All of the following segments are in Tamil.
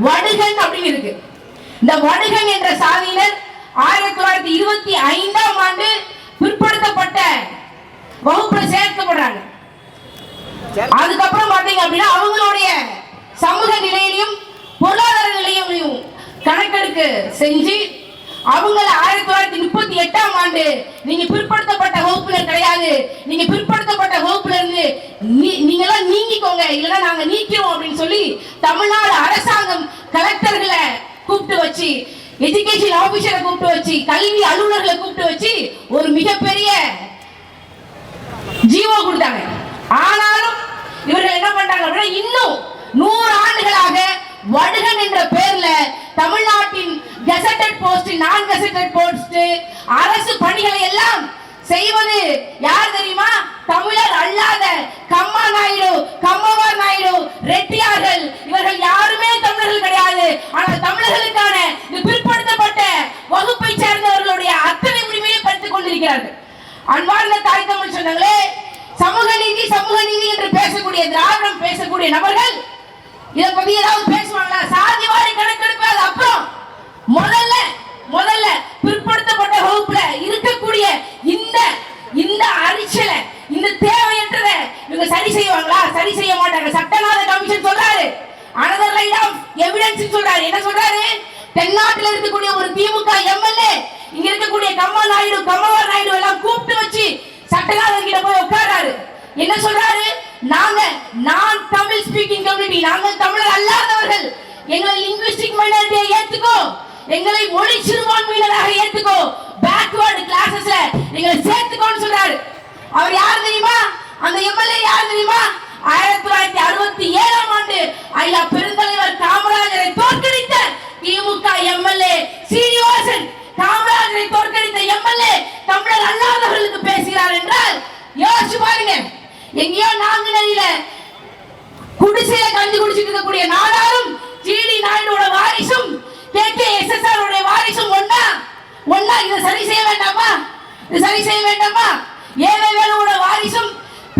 வடுகன் அப்படின்னு இருக்கு. இந்த வடுகன் என்ற சாதியினர் ஆயிரத்தி தொள்ளாயிரத்தி இருபத்தி ஐந்தாம் ஆண்டு பிற்படுத்தப்பட்ட வகுப்புல சேர்க்கப்படுறாங்க. அதுக்கப்புறம் பாத்தீங்க அப்படின்னா அவங்களுடைய சமூக நிலையிலையும் பொருளாதார நிலையிலையும் கணக்கெடுக்கு செஞ்சு அவங்கள ஆயிரத்தி தொள்ளாயிரத்தி முப்பத்தி எட்டாம் ஆண்டு நீங்க பிற்படுத்தப்பட்ட வகுப்பினர் கிடையாது. நீங்க பிற்படுத்த வகுப்புல இருந்து நீ- நீங்க எல்லாம் இல்லைன்னா நாங்க நீக்கிறோம் அப்படின்னு சொல்லி தமிழ்நாடு அரசாங்கம் கலெக்டர்களை கூப்பிட்டு வச்சு எஜுகேஷன் ஆபீசரை கூப்பிட்டு வச்சு கல்வி அலுவலர்களை கூப்பிட்டு வச்சு ஒரு மிகப்பெரிய ஜீவோ கொடுத்தாங்க. ஆனாலும் இவர்கள் என்ன பண்றாங்க அப்படின்னா இன்னும் நூறு ஆண்டுகளாக வடுகன் என்ற பெயர்ல தமிழ்நாட்டின் கெசட்டட் போஸ்ட் நான் கெசட்டட் போஸ்ட் அரசு பணிகளை எல்லாம் செய்வது யார் தெரியுமா? தமிழர் அல்லாத கம்மா நாயுடு கம்மவா நாயுடு ரெட்டியார்கள். இவர்கள் யாருமே தமிழர்கள் கிடையாது. ஆனால் தமிழர்களுக்கான பிற்படுத்தப்பட்ட வகுப்பை சேர்ந்தவர்களுடைய அத்தனை உரிமையை பறித்துக் கொண்டிருக்கிறார்கள். அன்பார்ந்த தாய் தமிழ் சொன்னாங்களே சமூக நீதி சமூக நீதி என்று பேசக்கூடிய திராவிடம் பேசக்கூடிய நபர்கள் இதை பத்தி ஏதாவது பேசுவாங்களா? சாதி வாரி கணக்கெடுப்பு அது அப்புறம். முதல் முதல்ல பிற்படுத்தப்பட்ட வகுப்புல இருக்கக்கூடிய இந்த இந்த அரிச்சலை இந்த தேவையற்றதை இவங்க சரி செய்வாங்களா சரி செய்ய மாட்டாங்க சட்டநாத கமிஷன் சொல்றாரு அனதர் லைன் ஆஃப் எவிடன்ஸ் சொல்றாரு. என்ன சொல்றாரு? தென்னாட்டுல இருக்கக்கூடிய ஒரு திமுக எம்எல்ஏ இங்க இருக்கக்கூடிய கம்மா நாயுடு கம்மவா நாயுடு எல்லாம் கூப்பிட்டு வச்சு சட்டநாதன் கிட்ட போய் உட்கார்றாரு. என்ன சொல்றாரு? நாங்க நான் தமிழ் ஸ்பீக்கிங் கம்யூனிட்டி நாங்கள் தமிழர் அல்லாதவர்கள். எங்களை லிங்குவிஸ்டிக் மைனாரிட்டியை ஏத்துக்கோ. எங்களை மொழி சிறுபான்மையினராக ஏத்துக்கோ. பேக்வர்டு கிளாஸஸ்ல எங்களை சேர்த்துக்கோன்னு சொல்றாரு. அவர் யார் தெரியுமா? அந்த எம்எல்ஏ யார் தெரியுமா? ஆயிரத்தி தொள்ளாயிரத்தி அறுபத்தி ஏழாம் ஆண்டு ஐயா பெருந்தலைவர் காமராஜரை தோற்கடித்த திமுக எம்எல்ஏ சீனிவாசன். காமராஜரை தோற்கடித்த எம்எல்ஏ தமிழர் அல்லாதவர்களுக்கு பேசுகிறார் என்றால் யோசிச்சு பாருங்க. எங்கேயோ நாங்குநேரியில குடிசையில கஞ்சி குடிச்சிட்டு இருக்கக்கூடிய நாடாரும் ஜிடி நாயுடோட வாரிசும் K K S S R உடைய வாரிசும் ஒன்னா ஒன்னா இதை சரி செய்ய வேண்டாமா? இது சரி செய்ய வேண்டாமா? ஏழை வேலுவோட வாரிசும்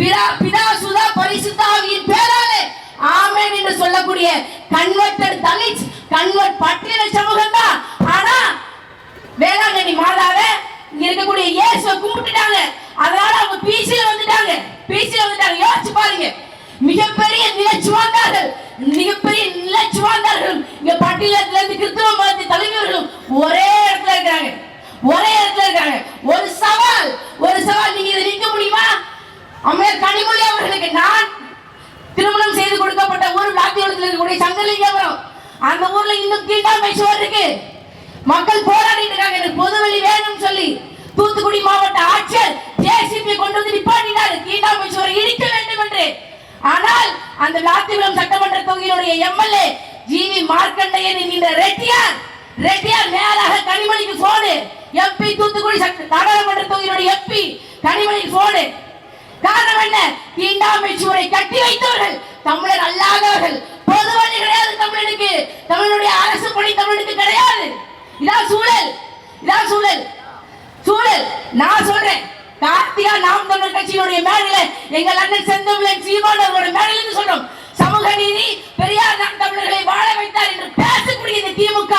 பிதா பிதா சுதா பரிசுத்தாவியின் பேராலே. ஆமென் என்று சொல்லக்கூடிய கன்வெர்டட் தலித் கன்வெர்ட் பட்டியல சமூகம் தான் ஆனா வேளாங்கண்ணி மாதாவை இங்க இருக்கக்கூடிய இயேசுவை கும்பிட்டுட்டாங்க. அதனால அவங்க பிசில வந்துட்டாங்க. பிசில வந்துட்டாங்க. யோசிச்சு பாருங்க. மிகப்பெரிய நிலச்சுவாந்தார்கள். மிகப்பெரிய நிலச்சுவாந்தார்கள் இங்க பட்டியலத்துல இருந்து கிறிஸ்தவ மதத்தை தலைவர்களும் ஒரே இடத்துல இருக்காங்க ஒரே இடத்துல இருக்காங்க ஒரு சவால் ஒரு சவால் நீங்க இதை நிக்க முடியுமா அம்மையார் கனிமொழி அவர்களுக்கு நான் திருமணம் செய்து கொடுக்கப்பட்ட ஊர் விளாத்தியோளத்தில் இருக்கக்கூடிய சங்கலிங்கபுரம் அந்த ஊர்ல இன்னும் தீண்டாமை சுவர் இருக்கு மக்கள் போராடிட்டு இருக்காங்க எனக்கு பொதுவெளி வேணும்னு சொல்லி தூத்துக்குடி மாவட்ட ஆட்சியர் ஜேசிபி கொண்டு வந்து நிப்பாட்டினார். தீண்டாமை சுவரை இடிக்க வேண்டும் என்று. ஆனால் அந்த விளாத்திகுளம் சட்டமன்ற தொகுதியினுடைய எம்எல்ஏ ஜிவி மார்க்கண்டையன் என்கின்ற ரெட்டியார் ரெட்டியார் மேலாக கனிமொழிக்கு போனு எம்பி தூத்துக்குடி நாடாளுமன்ற தொகுதியினுடைய எம்பி கனிமொழிக்கு போனு காரணம் என்ன? தீண்டாமை சுவரை கட்டி வைத்தவர்கள் தமிழர் அல்லாதவர்கள். பொது வழி கிடையாது தமிழனுக்கு. தமிழனுடைய அரசு பணி தமிழனுக்கு கிடையாது. இதான் சூழல். இதான் சூழல். சூழல். நான் சொல்றேன். கார்த்திகா நாம் தமிழர் கட்சியினுடைய மேடையில எங்கள் அண்ணன் செந்தமிழன் சீமான் அவர்களுடைய மேடையில சொல்றோம். சமூக நீதி பெரியார் நாம் தமிழர்களை வாழ வைத்தார் என்று பேசக்கூடிய இந்த திமுக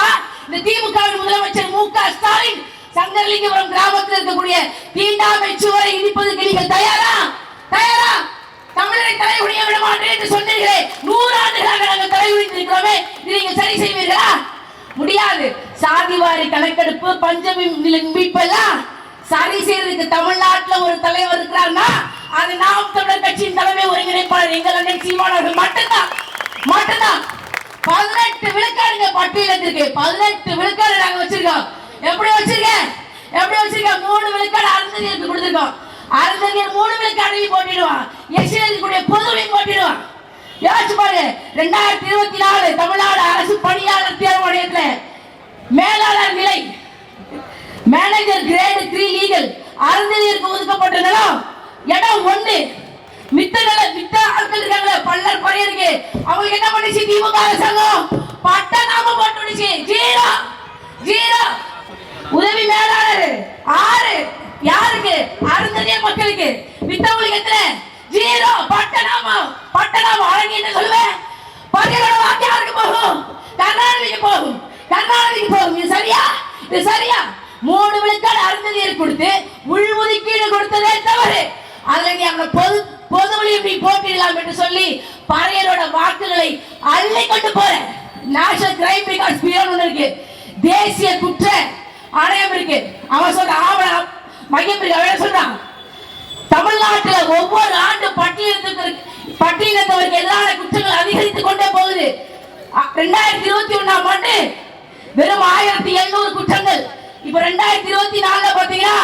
இந்த திமுகவின் முதலமைச்சர் மு க ஸ்டாலின் சங்கரலிங்கபுரம் கிராமத்தில் இருக்கக்கூடிய தீண்டாமை சுவரை இடிப்பதற்கு நீங்கள் தயாரா? தயாரா? தமிழரை தலைகுனிய விட மாட்டேன் என்று சொன்னீர்களே. நூறாண்டுகளாக நாங்கள் தலைகுனிந்திருக்கிறோமே இதை நீங்கள் சரி செய்வீர்களா? முடியாது. சாதிவாரி கணக்கெடுப்பு பஞ்சமி மீட்பெல்லாம் சரி செய்யறதுக்கு தமிழ்நாட்டுல ஒரு தலைவர் இருக்கிறார்னா அது நாம் தமிழர் கட்சியின் தலைமை ஒருங்கிணைப்பாளர் எங்கள் அண்ணன் சீமானவர்கள் மட்டும்தான். மட்டும்தான். பதினெட்டு விழுக்காடுங்க பட்டியலத்திற்கு பதினெட்டு விழுக்காடு நாங்க வச்சிருக்கோம். எப்படி வச்சிருக்கேன்? எப்படி வச்சிருக்கேன்? மூணு விழுக்காடு அருந்ததியருக்கு கொடுத்துருக்கோம். அருந்ததியர் மூணு விழுக்காடையும் போட்டிடுவான். எஸ்எல்கூடிய பொதுவையும் போட்டிடுவான். யோசிச்சு பாரு. ரெண்டாயிரத்தி இருபத்தி நாலு தமிழ்நாடு மேலாளர் நிலை. மேனேஜர் கிரேடு த்ரீ லீகல் அறநிலையருக்கு ஒதுக்கப்பட்ட நிலம் இடம் ஒண்ணு மித்த நில மித்த ஆட்கள் இருக்காங்களே பல்லர் பறையருக்கு அவங்களுக்கு என்ன பண்ணுச்சு? திமுக அரசாங்கம். பட்ட நாம போட்டுடுச்சு. ஜீரோ. ஜீரோ. உதவி மேலாளர். ஆறு. யாருக்கு? அருந்ததிய மக்களுக்கு. மித்தவங்களுக்கு எத்தனை? ஜீரோ. பட்ட நாமம் பட்ட நாம வழங்கி என்ன சொல்லுவேன். பகையோட வாக்கு யாருக்கு போகும். கர்நாடகைக்கு போகும். கர்நாடகாவுக்கு போகும் இது சரியா? இது சரியா? மூணு விழுக்காடு அருந்ததியர் கொடுத்து உள்ஒதுக்கீடு கொடுத்ததே தவறு. அதுல நீ அவங்க பொது பொது வழி நீ போட்டிடலாம் என்று சொல்லி பறையரோட வாக்குகளை அள்ளி கொண்டு போற. நேஷனல் கிரைம் ரெக்கார்ட்ஸ் பியூரோ ஒன்று இருக்கு. தேசிய குற்ற ஆணையம் இருக்கு. அவன் சொல்ற ஆவணம் மையம் இருக்கு. அவன் சொல்றான்? தமிழ்நாட்டில் ஒவ்வொரு ஆண்டு பட்டியலத்துக்கு பட்டியலத்தவருக்கு எதிரான குற்றங்கள் அதிகரித்துக் கொண்டே போகுது. ரெண்டாயிரத்தி இருபத்தி ஒன்னாம் ஆண்டு வெறும் ஆயிரத்தி எழுநூறு குற்றங்கள். இப்ப ரெண்டாயிரத்தி இருபத்தி நாலுல பாத்தீங்கன்னா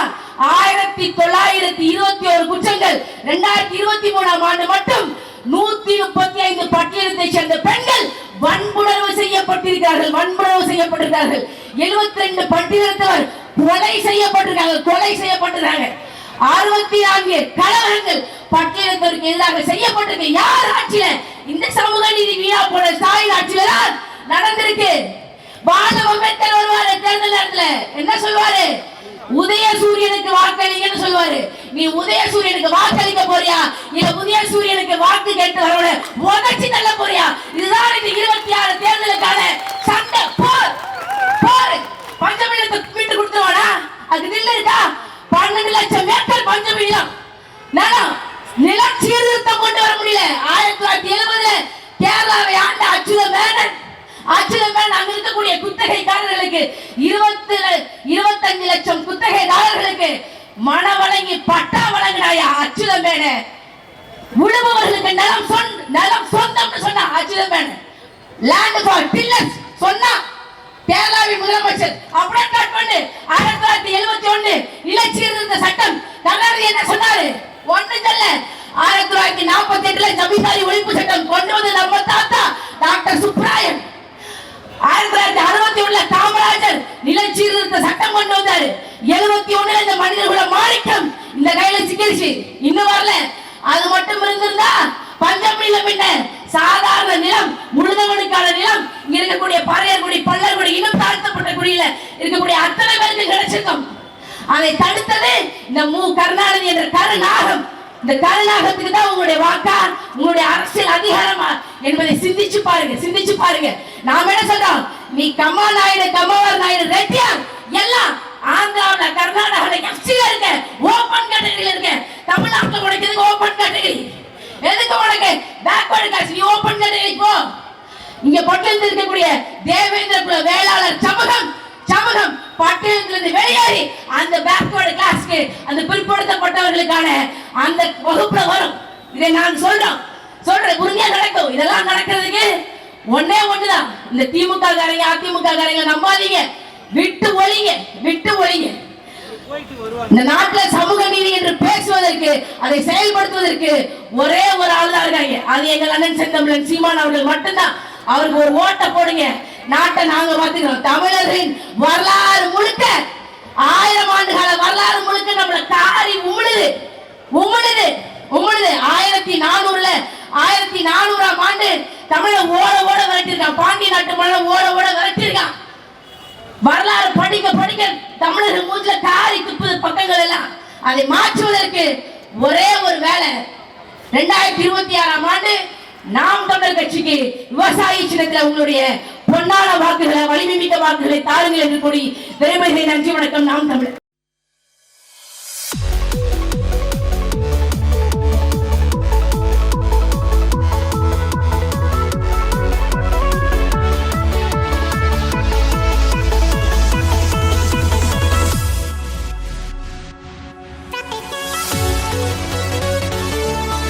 ஆயிரத்தி தொள்ளாயிரத்தி இருபத்தி ஒரு குற்றங்கள். ரெண்டாயிரத்தி இருபத்தி மூணாம் ஆண்டு மட்டும் நூத்தி முப்பத்தி ஐந்து பட்டியலத்தை சேர்ந்த பெண்கள் வன்புணர்வு செய்யப்பட்டிருக்கிறார்கள் வன்புணர்வு செய்யப்பட்டிருக்கிறார்கள். எழுபத்தி ரெண்டு பட்டியலத்தவர் கொலை செய்யப்பட்டிருக்காங்க கொலை செய்யப்பட்டிருக்காங்க. அறுபத்தி நான்கு கலவரங்கள் பட்டியலத்தவருக்கு எதிராக செய்யப்பட்டிருக்கு. யார் ஆட்சியில? இந்த சமூக நீதி வீணா போன ஸ்டாலின் ஆட்சியில தான் நடந்திருக்கு. பால வருவாரு தேர்தல் நேரத்துல. என்ன சொல்வாரு உதய சூரியனுக்கு வாக்களிங்கன்னு சொல்லுவாரு. நீ உதய சூரியனுக்கு வாக்களிக்க போறியா? இல்ல உதய சூரியனுக்கு வாக்கு கேட்டு வரவன உதச்சி தள்ள போறியா? இதுதான் இந்த இருபத்தி ஆறு தேர்தலுக்கான இருபத்தி இருபத்தஞ்சு லட்சம் குத்தகைதாரர்களுக்கு மன வழங்கி பட்டா வழங்கினாயா அச்சுத மேனன் உழுபவர்களுக்கு நிலம் சொன் நிலம் சொந்தம்னு சொன்னா Achutha Menon land for tillers சொன்னா கேரளாவின் முதலமைச்சர். அப்படியே கட் பண்ணு. ஆயிரத்தி தொள்ளாயிரத்தி எழுபத்தி ஒண்ணு இருந்த சட்டம். கர்நாடகா என்ன சொன்னாரு? ஒண்ணு சொல்ல. ஆயிரத்தி தொள்ளாயிரத்தி நாற்பத்தி எட்டுல ஜமீன்தாரி ஒழிப்பு சட்டம் கொண்டு வந்து நம்ம தாத்தா டாக்டர் சுப்ராயன் ஆயிரத்தி தொள்ளாயிரத்தி அறுபத்தி ஒண்ணுல காமராஜர் நிலச்சீர்திருத்த சட்டம் கொண்டு வந்தாரு. எழுபத்தி ஒண்ணுல இந்த மனிதர்களோட மாணிக்கம் இந்த கையில சிக்கிருச்சு. இன்னும் வரல. அது மட்டும் இருந்திருந்தா பஞ்சம் நிலம் என்ன சாதாரண நிலம் உழுதவனுக்கான நிலம் இங்க இருக்கக்கூடிய பறையர்குடி பல்லர்குடி இன்னும் தாழ்த்தப்பட்ட குடியில இருக்கக்கூடிய அத்தனை பேருக்கு கிடைச்சிருக்கும். அதை தடுத்தது இந்த மு. கருணாநிதி என்ற கருநாகம். இந்த கருநாகத்துக்கு தான் உங்களுடைய வாக்கா உங்களுடைய அரசியல் அதிகாரமா என்பதை சிந்திச்சு பாருங்க சிந்திச்சு பாருங்க. நாம என்ன சொல்றோம்? நீ கம்மா நாயுடு கம்மவர் நாயுடு ரெட்டியார் எல்லாம் ஆந்திராவில் கர்நாடகால எஃப்சியில் இருக்க ஓப்பன் கேட்டகரியில் இருக்க. தமிழ்நாட்டில் உனக்கு ஓப்பன் கேட்டகரி எதுக்கு உனக்கு பேக்வர்டு காசு நீ ஓப்பன் கேட்டகரி போ. இங்க பட்டியலில் இருக்கக்கூடிய தேவேந்திர குல வேளாளர் சமூகம் சமூகம் பட்டியலிருந்து வெளியேறி அந்த பேக்வர்டு கிளாஸ்க்கு அந்த பிற்படுத்தப்பட்டவர்களுக்கான அந்த வகுப்புல வரும். இதை நான் சொல்றோம். சொல்றேன் உறுதியா நடக்கும். இதெல்லாம் நடக்கிறதுக்கு ஒன்னே ஒண்ணுதான். இந்த திமுக காரங்க அதிமுக காரங்க நம்பாதீங்க. விட்டு ஒழிங்க விட்டு ஒழிங்க. இந்த நாட்டுல சமூக நீதி என்று பேசுவதற்கு அதை செயல்படுத்துவதற்கு ஒரே ஒரு ஆள் தான் இருக்காங்க. அது எங்கள் அண்ணன் செந்தமிழன் சீமான் அவர்கள் மட்டும்தான். அவருக்கு ஒரு ஓட்டை போடுங்க. நாட்டை நாங்க பாத்துக்கிறோம் தமிழர்களின் வரலாறு முழுக்க ஆயிரம் ஆண்டு கால வரலாறு முழுக்க நம்மள காரி உமிழுது. உமிழுது உமிழுது. ஆயிரத்தி நானூறுல ஆயிரத்தி நானூறாம் ஆண்டு தமிழை ஓட ஓட விரட்டிருக்கான் பாண்டி நாட்டு மழை ஓட ஓட விரட்டிருக்கான் வரலாறு படிக்க படிக்க தமிழர்கள் மூச்சுல காரி துப்புது பக்கங்கள் எல்லாம். அதை மாற்றுவதற்கு ஒரே ஒரு வேலை. ரெண்டாயிரத்தி இருபத்தி ஆறாம் ஆண்டு நாம் தமிழர் கட்சிக்கு விவசாயி சின்னத்தில் உங்களுடைய பொன்னான வாக்குகளை வலிமை மிக்க வாக்குகளை தாருங்கள் என்று கூறி பெருமைகளை நன்றி வணக்கம். நாம் தமிழர்.